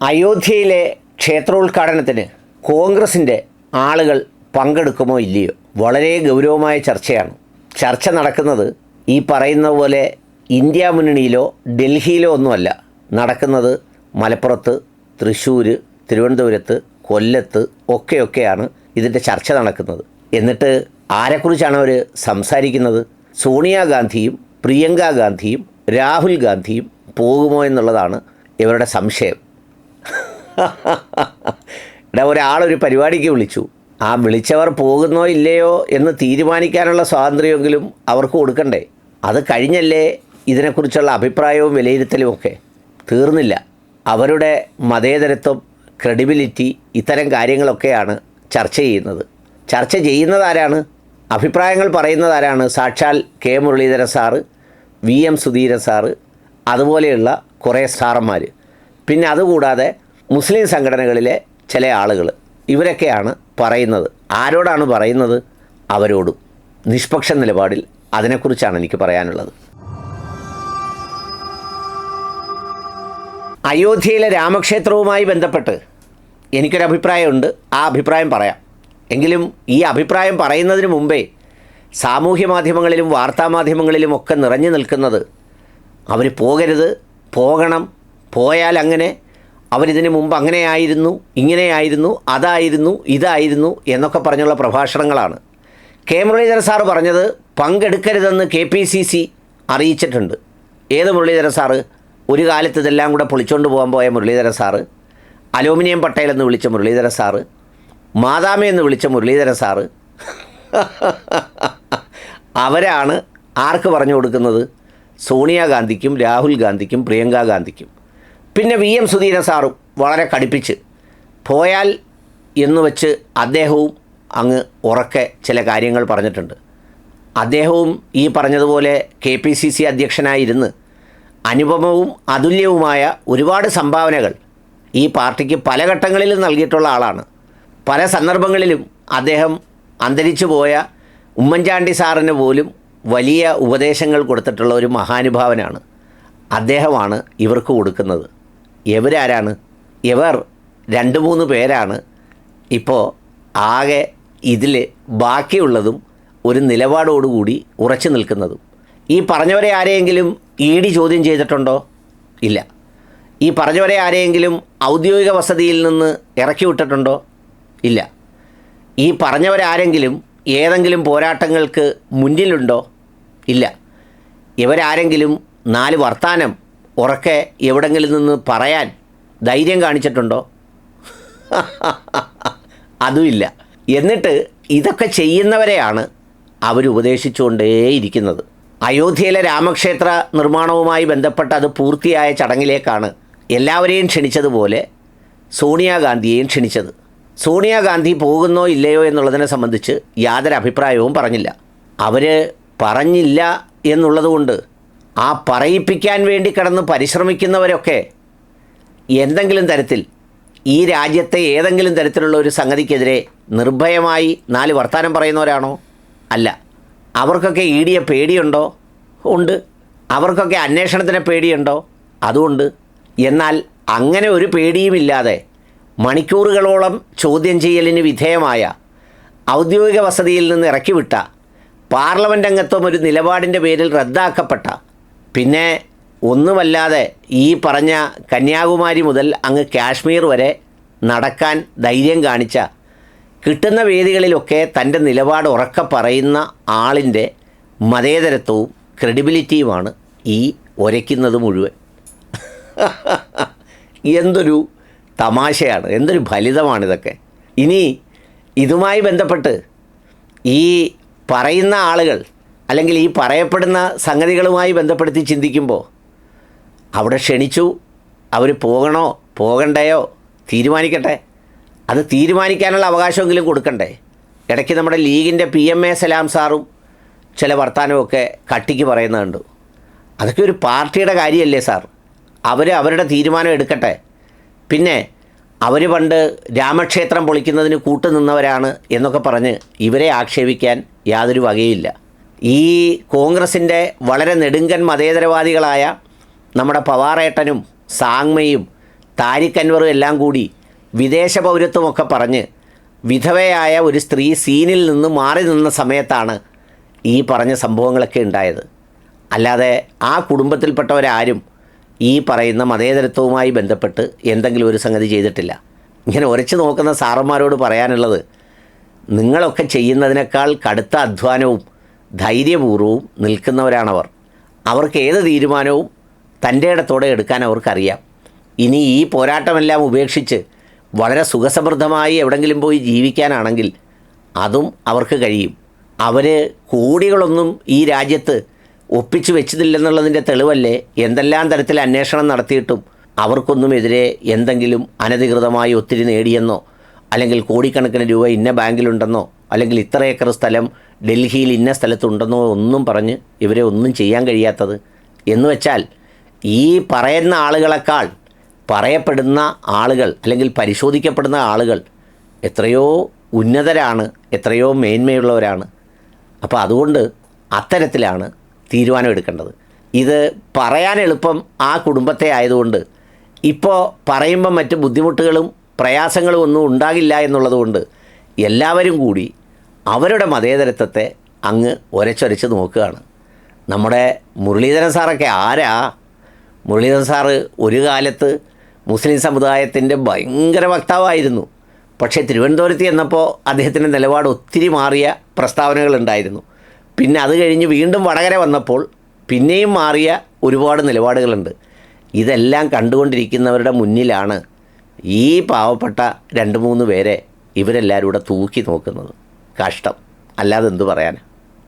അയോധ്യയിലെ ക്ഷേത്രോദ്ഘാടനത്തിന് കോൺഗ്രസിന്റെ ആളുകൾ പങ്കെടുക്കുമോ ഇല്ലയോ? വളരെ ഗൗരവമായ ചർച്ചയാണ്. ചർച്ച നടക്കുന്നത് ഈ പറയുന്ന പോലെ ഇന്ത്യ മുന്നണിയിലോ ഡൽഹിയിലോ ഒന്നുമല്ല. നടക്കുന്നത് മലപ്പുറത്ത് തൃശ്ശൂർ തിരുവനന്തപുരത്ത് കൊല്ലത്ത് ഒക്കെയൊക്കെയാണ് ഇതിന്റെ ചർച്ച നടക്കുന്നത്. എന്നിട്ട് ആരെക്കുറിച്ചാണ് അവർ സംസാരിക്കുന്നത്? സോണിയാഗാന്ധിയും പ്രിയങ്ക ഗാന്ധിയും രാഹുൽ ഗാന്ധിയും പോകുമോ എന്നുള്ളതാണ് ഇവരുടെ സംശയം. ഇവിടെ ഒരാളൊരു പരിപാടിക്ക് വിളിച്ചു. ആ വിളിച്ചവർ പോകുന്നോ ഇല്ലയോ എന്ന് തീരുമാനിക്കാനുള്ള സ്വാതന്ത്ര്യമെങ്കിലും അവർക്ക് കൊടുക്കണ്ടേ? അത് കഴിഞ്ഞല്ലേ ഇതിനെക്കുറിച്ചുള്ള അഭിപ്രായവും വിലയിരുത്തലും ഒക്കെ? തീർന്നില്ല. അവരുടെ മതേതരത്വം ക്രെഡിബിലിറ്റി ഇത്തരം കാര്യങ്ങളൊക്കെയാണ് ചർച്ച ചെയ്യുന്നത്. ചർച്ച ചെയ്യുന്നതാരാണ്? അഭിപ്രായങ്ങൾ പറയുന്നതാരാണ്? സാക്ഷാൽ K Muraleedharan sir V M Sudheeran sir അതുപോലെയുള്ള കുറേ സാറന്മാർ പിന്നെ അതുകൂടാതെ മുസ്ലിം സംഘടനകളിലെ ചില ആളുകൾ ഇവരൊക്കെയാണ് പറയുന്നത്. ആരോടാണ് പറയുന്നത്? അവരോടും. നിഷ്പക്ഷ നിലപാടിൽ അതിനെക്കുറിച്ചാണ് എനിക്ക് പറയാനുള്ളത്. അയോധ്യയിലെ രാമക്ഷേത്രവുമായി ബന്ധപ്പെട്ട് എനിക്കൊരു അഭിപ്രായമുണ്ട് ആ അഭിപ്രായം പറയാം. എങ്കിലും ഈ അഭിപ്രായം പറയുന്നതിന് മുമ്പേ സാമൂഹ്യ മാധ്യമങ്ങളിലും വാർത്താമാധ്യമങ്ങളിലും ഒക്കെ നിറഞ്ഞു നിൽക്കുന്നത് അവർ പോകരുത്. പോകണം. പോയാൽ അങ്ങനെ അവരിതിന് മുമ്പ് അങ്ങനെയായിരുന്നു ഇങ്ങനെയായിരുന്നു അതായിരുന്നു ഇതായിരുന്നു എന്നൊക്കെ പറഞ്ഞുള്ള പ്രഭാഷണങ്ങളാണ്. കെ മുരളീധരൻ സാറ് പറഞ്ഞത് പങ്കെടുക്കരുതെന്ന് കെ പി സി സി അറിയിച്ചിട്ടുണ്ട്. ഏത് മുരളീധരൻ സാറ്? ഒരു കാലത്ത് ഇതെല്ലാം കൂടെ പൊളിച്ചുകൊണ്ട് പോകാൻ പോയ മുരളീധരൻ സാറ് അലൂമിനിയം പട്ടേൽ എന്ന് വിളിച്ച മുരളീധരൻ സാറ് മാതാമ എന്ന് വിളിച്ച മുരളീധരൻ സാറ് അവരാണ് ആർക്ക് പറഞ്ഞു കൊടുക്കുന്നത്? സോണിയാഗാന്ധിക്കും രാഹുൽ ഗാന്ധിക്കും പ്രിയങ്ക ഗാന്ധിക്കും. പിന്നെ വി എം സുധീരൻ സാറും വളരെ കടുപ്പിച്ച് പോയാൽ എന്ന് വെച്ച് അദ്ദേഹവും അങ്ങ് ഉറക്കെ ചില കാര്യങ്ങൾ പറഞ്ഞിട്ടുണ്ട്. അദ്ദേഹവും ഈ പറഞ്ഞതുപോലെ കെ പി സി സി അധ്യക്ഷനായിരുന്ന് അനുപമവും അതുല്യവുമായ ഒരുപാട് സംഭാവനകൾ ഈ പാർട്ടിക്ക് പല ഘട്ടങ്ങളിലും നൽകിയിട്ടുള്ള ആളാണ്. പല സന്ദർഭങ്ങളിലും അദ്ദേഹം അന്തരിച്ചു പോയ ഉമ്മൻചാണ്ടി സാറിന് പോലും വലിയ ഉപദേശങ്ങൾ കൊടുത്തിട്ടുള്ള ഒരു മഹാനുഭാവനാണ്. അദ്ദേഹമാണ് ഇവർക്ക് കൊടുക്കുന്നത്. ഇവരാരാണ്? ഇവർ രണ്ട് മൂന്ന് പേരാണ്. ഇപ്പോൾ ആകെ ഇതിൽ ബാക്കിയുള്ളതും ഒരു നിലപാടോടുകൂടി ഉറച്ചു നിൽക്കുന്നതും. ഈ പറഞ്ഞവരെ ആരെയെങ്കിലും ഇ ഡി ചോദ്യം ചെയ്തിട്ടുണ്ടോ? ഇല്ല. ഈ പറഞ്ഞവരെ ആരെയെങ്കിലും ഔദ്യോഗിക വസതിയിൽ നിന്ന് ഇറക്കി വിട്ടിട്ടുണ്ടോ? ഇല്ല. ഈ പറഞ്ഞവരാരെങ്കിലും ഏതെങ്കിലും പോരാട്ടങ്ങൾക്ക് മുന്നിലുണ്ടോ? ഇല്ല. ഇവരാരെങ്കിലും നാല് വർത്താനം ഉറക്കെ എവിടെങ്കിലും നിന്ന് പറയാൻ ധൈര്യം കാണിച്ചിട്ടുണ്ടോ? അതുമില്ല. എന്നിട്ട് ഇതൊക്കെ ചെയ്യുന്നവരെയാണ് അവർ ഉപദേശിച്ചുകൊണ്ടേയിരിക്കുന്നത് അയോധ്യയിലെ രാമക്ഷേത്ര നിർമ്മാണവുമായി ബന്ധപ്പെട്ട് അത് പൂർത്തിയായ ചടങ്ങിലേക്കാണ് എല്ലാവരെയും ക്ഷണിച്ചതുപോലെ സോണിയാഗാന്ധിയെയും ക്ഷണിച്ചത്. സോണിയാഗാന്ധി പോകുന്നോ ഇല്ലയോ എന്നുള്ളതിനെ സംബന്ധിച്ച് യാതൊരു അഭിപ്രായവും പറഞ്ഞില്ല. അവർ പറഞ്ഞില്ല എന്നുള്ളതുകൊണ്ട് ആ പറയിപ്പിക്കാൻ വേണ്ടി കിടന്ന് പരിശ്രമിക്കുന്നവരൊക്കെ എന്തെങ്കിലും തരത്തിൽ ഈ രാജ്യത്തെ ഏതെങ്കിലും തരത്തിലുള്ള ഒരു സംഗതിക്കെതിരെ നിർഭയമായി നാല് വർത്തമാനം പറയുന്നവരാണോ? അല്ല. അവർക്കൊക്കെ ഇ ഡിയെ പേടിയുണ്ടോ? ഉണ്ട്. അവർക്കൊക്കെ അന്വേഷണത്തിന് പേടിയുണ്ടോ? അതുകൊണ്ട് എന്നാൽ അങ്ങനെ ഒരു പേടിയുമില്ലാതെ മണിക്കൂറുകളോളം ചോദ്യം ചെയ്യലിന് വിധേയമായ ഔദ്യോഗിക വസതിയിൽ നിന്ന് ഇറക്കിവിട്ട പാർലമെന്റ് അംഗത്വം ഒരു നിലപാടിന്റെ പേരിൽ റദ്ദാക്കപ്പെട്ട പിന്നെ ഒന്നുമല്ലാതെ ഈ പറഞ്ഞ കന്യാകുമാരി മുതൽ അങ്ങ് കാശ്മീർ വരെ നടക്കാൻ ധൈര്യം കാണിച്ച കിട്ടുന്ന വേദികളിലൊക്കെ തന്റെ നിലപാട് ഉറക്കെ പറയുന്ന ആളിന്റെ മതേതരത്വവും ക്രെഡിബിലിറ്റിയുമാണ് ഈ ഒരയ്ക്കുന്നത് മുഴുവൻ. എന്തൊരു തമാശയാണ് എന്തൊരു ഫലിതമാണിതൊക്കെ. ഇനി ഇതുമായി ബന്ധപ്പെട്ട് ഈ പറയുന്ന ആളുകൾ അല്ലെങ്കിൽ ഈ പറയപ്പെടുന്ന സംഗതികളുമായി ബന്ധപ്പെടുത്തി ചിന്തിക്കുമ്പോൾ അവിടെ ക്ഷണിച്ചു അവർ പോകണോ പോകണ്ടയോ തീരുമാനിക്കട്ടെ. അത് തീരുമാനിക്കാനുള്ള അവകാശമെങ്കിലും കൊടുക്കണ്ടേ. ഇടയ്ക്ക് നമ്മുടെ ലീഗിന്റെ പി എം എ സലാം സാറും ചില വർത്തമാനമൊക്കെ കട്ടിക്ക് പറയുന്നുണ്ട് അതൊക്കെ ഒരു പാർട്ടിയുടെ കാര്യമല്ലേ സാർ? അവർ അവരുടെ തീരുമാനം എടുക്കട്ടെ. പിന്നെ അവർ പണ്ട് രാമക്ഷേത്രം പൊളിക്കുന്നതിന് കൂട്ടുനിന്നവരാണ് എന്നൊക്കെ പറഞ്ഞ് ഇവരെ ആക്ഷേപിക്കാൻ യാതൊരു വകയില്ല ഈ കോൺഗ്രസിന്റെ വളരെ നെടുങ്കൻ മതേതരവാദികളായ നമ്മുടെ പവാറേട്ടനും സാങ്മയും താരിഖ് അൻവറും എല്ലാം കൂടി വിദേശ പൗരത്വമൊക്കെ പറഞ്ഞ് വിധവയായ ഒരു സ്ത്രീ സീനിൽ നിന്ന് മാറി നിന്ന സമയത്താണ് ഈ പറഞ്ഞ സംഭവങ്ങളൊക്കെ ഉണ്ടായത്. അല്ലാതെ ആ കുടുംബത്തിൽപ്പെട്ടവരാരും ഈ പറയുന്ന മതേതരത്വവുമായി ബന്ധപ്പെട്ട് എന്തെങ്കിലും ഒരു സംഗതി ചെയ്തിട്ടില്ല. ഇങ്ങനെ ഉരച്ചു നോക്കുന്ന സാറന്മാരോട് പറയാനുള്ളത് നിങ്ങളൊക്കെ ചെയ്യുന്നതിനേക്കാൾ കടുത്ത അധ്വാനവും ധൈര്യപൂർവവും നിൽക്കുന്നവരാണവർ. അവർക്ക് ഏത് തീരുമാനവും തന്റെ ഇടത്തോടെ എടുക്കാൻ അവർക്കറിയാം. ഇനി ഈ പോരാട്ടമെല്ലാം ഉപേക്ഷിച്ച് വളരെ സുഖസമൃദ്ധമായി എവിടെങ്കിലും പോയി ജീവിക്കാനാണെങ്കിൽ അതും അവർക്ക് കഴിയും. അവർ കോടികളൊന്നും ഈ രാജ്യത്ത് ഒപ്പിച്ചു വെച്ചതില്ലെന്നുള്ളതിന്റെ തെളിവല്ലേ? എന്തെല്ലാം തരത്തിൽ അന്വേഷണം നടത്തിയിട്ടും അവർക്കൊന്നും എതിരെ എന്തെങ്കിലും അനധികൃതമായി ഒത്തിരി നേടിയെന്നോ അല്ലെങ്കിൽ കോടിക്കണക്കിന് രൂപ ഇന്ന ബാങ്കിലുണ്ടെന്നോ അല്ലെങ്കിൽ ഇത്ര ഏക്കർ സ്ഥലം ഡൽഹിയിൽ ഇന്ന സ്ഥലത്തുണ്ടെന്നോ ഒന്നും പറഞ്ഞ് ഇവരെ ഒന്നും ചെയ്യാൻ കഴിയാത്തത്. എന്ന് വെച്ചാൽ ഈ പറയുന്ന ആളുകളെക്കാൾ പറയപ്പെടുന്ന ആളുകൾ അല്ലെങ്കിൽ പരിശോധിക്കപ്പെടുന്ന ആളുകൾ എത്രയോ ഉന്നതരാണ് എത്രയോ മേന്മയുള്ളവരാണ്. അപ്പോൾ അതുകൊണ്ട് അത്തരത്തിലാണ് തീരുമാനം എടുക്കേണ്ടത് ഇത് പറയാൻ എളുപ്പം ആ കുടുംബത്തെ ആയതുകൊണ്ട്. ഇപ്പോൾ പറയുമ്പം മറ്റ് ബുദ്ധിമുട്ടുകളും പ്രയാസങ്ങളും ഒന്നും ഉണ്ടാകില്ല എന്നുള്ളതുകൊണ്ട് എല്ലാവരും കൂടി അവരുടെ മതേതരത്വത്തെ അങ്ങ് ഒരച്ചൊരച്ച് നോക്കുകയാണ്. നമ്മുടെ മുരളീധരൻ സാറൊക്കെ ആരാ? മുരളീധരൻ സാറ് ഒരു കാലത്ത് മുസ്ലിം സമുദായത്തിന്റെ ഭയങ്കര വക്താവായിരുന്നു. പക്ഷേ തിരുവനന്തപുരത്ത് ചെന്നപ്പോൾ അദ്ദേഹത്തിന്റെ നിലപാട് ഒത്തിരി മാറിയ പ്രസ്താവനകളുണ്ടായിരുന്നു. പിന്നെ അത് കഴിഞ്ഞ് വീണ്ടും വടകര വന്നപ്പോൾ പിന്നെയും മാറിയ ഒരുപാട് നിലപാടുകളുണ്ട്. ഇതെല്ലാം കണ്ടുകൊണ്ടിരിക്കുന്നവരുടെ മുന്നിലാണ് ഈ പാവപ്പെട്ട രണ്ട് മൂന്ന് പേരെ ഇവരെല്ലാവരും കൂടെ തൂക്കി നോക്കുന്നത്. കഷ്ടം. അല്ലാതെ എന്തു പറയാനാണ്